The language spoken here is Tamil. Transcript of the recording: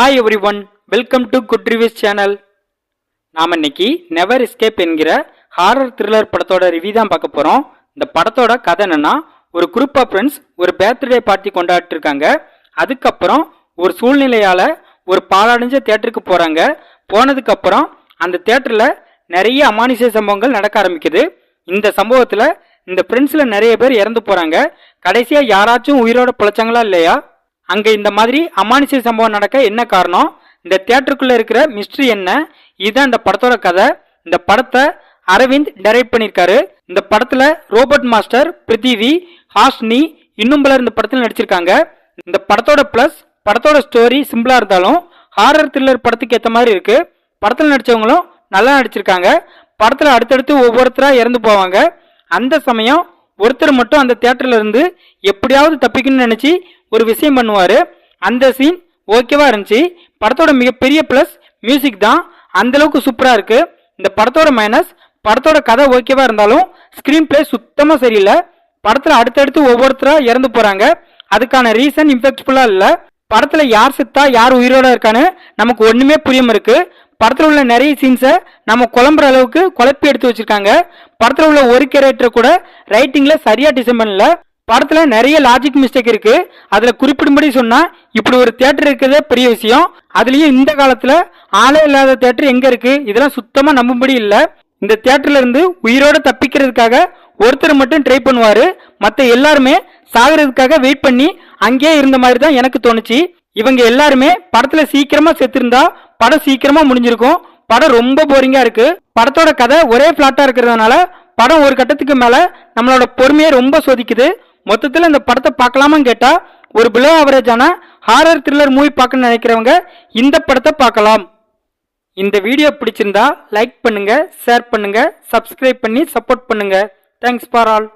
Hi everyone welcome to good reviews channel நாம் இன்னைக்கு நெவர் எஸ்கேப் என்கிற ஹாரர் த்ரில்லர் படத்தோட ரிவ்யூ தான் பார்க்க போகிறோம் இந்த படத்தோட கதை என்னன்னா ஒரு குரூப் ஆஃப் ஃப்ரெண்ட்ஸ் ஒரு பர்த்டே பார்ட்டி கொண்டாடிட்டு இருக்காங்க அதுக்கப்புறம் ஒரு சூழ்நிலையால் ஒரு பாழடைஞ்ச தேட்டருக்கு போகிறாங்க போனதுக்கப்புறம் அந்த தேட்டரில் நிறைய அமானுஷ சம்பவங்கள் நடக்க ஆரம்பிக்குது. இந்த சம்பவத்தில் இந்த ஃப்ரெண்ட்ஸில் நிறைய பேர் இறந்து போகிறாங்க கடைசியாக யாராச்சும் உயிரோட பிழைச்சாங்களா இல்லையா? அங்க இந்த மாதிரி அமானுஷ சம்பவம் நடக்க என்ன காரணம்? இந்த தியேட்டருக்குள்ள இருக்கிற மிஸ்ட்ரி என்ன? இதுதான் இந்த படத்தோட கதை. இந்த படத்தை அரவிந்த் டைரக்ட் பண்ணியிருக்காரு. இந்த படத்துல ரோபோட் மாஸ்டர் பிரித்திவி ஹாஸ்னி இன்னும் பலர் இந்த படத்தில் நடிச்சிருக்காங்க. இந்த படத்தோட பிளஸ் படத்தோட ஸ்டோரி சிம்பிளா இருந்தாலும் ஹாரர் த்ரில்லர் படத்துக்கு ஏற்ற மாதிரி இருக்கு. படத்தில் நடிச்சவங்களும் நல்லா நடிச்சிருக்காங்க. படத்துல அடுத்தடுத்து ஒவ்வொருத்தரா இறந்து போவாங்க. அந்த சமயம் ஒருத்தர் மட்டும் அந்த தியேட்டர்ல இருந்து எப்படியாவது தப்பிக்கணும்னு நினைச்சு ஒரு விஷயம் பண்ணுவார். அந்த சீன் ஓகேவா இருந்துச்சு. படத்தோட மிகப்பெரிய ப்ளஸ் மியூசிக் தான். அந்தளவுக்கு சூப்பராக இருக்குது இந்த படத்தோட மைனஸ் படத்தோட கதை ஓகேவா இருந்தாலும் ஸ்க்ரீன் பிளே சுத்தமாக சரியில்லை. படத்தில் அடுத்தடுத்து ஒவ்வொருத்தராக இறந்து போகிறாங்க அதுக்கான ரீசன் இம்பாக்ட்ஃபுல்லாக இல்லை. படத்தில் யார் செத்தா யார் உயிரோட இருக்கான்னு நமக்கு ஒன்றுமே புரியாமல் இருக்குது படத்தில் உள்ள நிறைய சீன்ஸை நம்ம குழம்புற அளவுக்கு குழப்பி எடுத்து வச்சுருக்காங்க. படத்தில் உள்ள ஒரு கேரக்டர் கூட ரைட்டிங்கில் சரியாக டிசைன் பண்ணல. படத்துல நிறைய லாஜிக் மிஸ்டேக் இருக்கு. அதுல குறிப்பிடும்படி சொன்னா இப்படி ஒரு தியேட்டர் இருக்கிறதே பெரிய விஷயம். அதுலயும் இந்த காலத்துல ஆளே இல்லாத தியேட்டர் எங்க இருக்கு? இதெல்லாம் சுத்தமா நம்பும்படி இல்ல. இந்த தியேட்டர்ல இருந்து உயிரோட தப்பிக்கிறதுக்காக ஒருத்தர் மட்டும் ட்ரை பண்ணுவாரு. மத்த எல்லாருமே சாகிறதுக்காக வெயிட் பண்ணி அங்கேயே இருந்த மாதிரி தான் எனக்கு தோணுச்சு. இவங்க எல்லாருமே படத்துல சீக்கிரமா செத்துருந்தா படம் சீக்கிரமா முடிஞ்சிருக்கும். படம் ரொம்ப போரிங்கா இருக்கு. படத்தோட கதை ஒரே பிளாட்டா இருக்கிறதுனால படம் ஒரு கட்டத்துக்கு மேல நம்மளோட பொறுமையை ரொம்ப சோதிக்குது. மொத்தத்தில் இந்த படத்தை பார்க்கலாமான்னு கேட்டால் ஒரு பிலோ ஆவரேஜான ஹாரர் த்ரில்லர் மூவி பார்க்கணும்னு நினைக்கிறவங்க இந்த படத்தை பார்க்கலாம். இந்த வீடியோ பிடிச்சிருந்தா லைக் பண்ணுங்க ஷேர் பண்ணுங்க சப்ஸ்கிரைப் பண்ணி சப்போர்ட் பண்ணுங்க. Thanks for all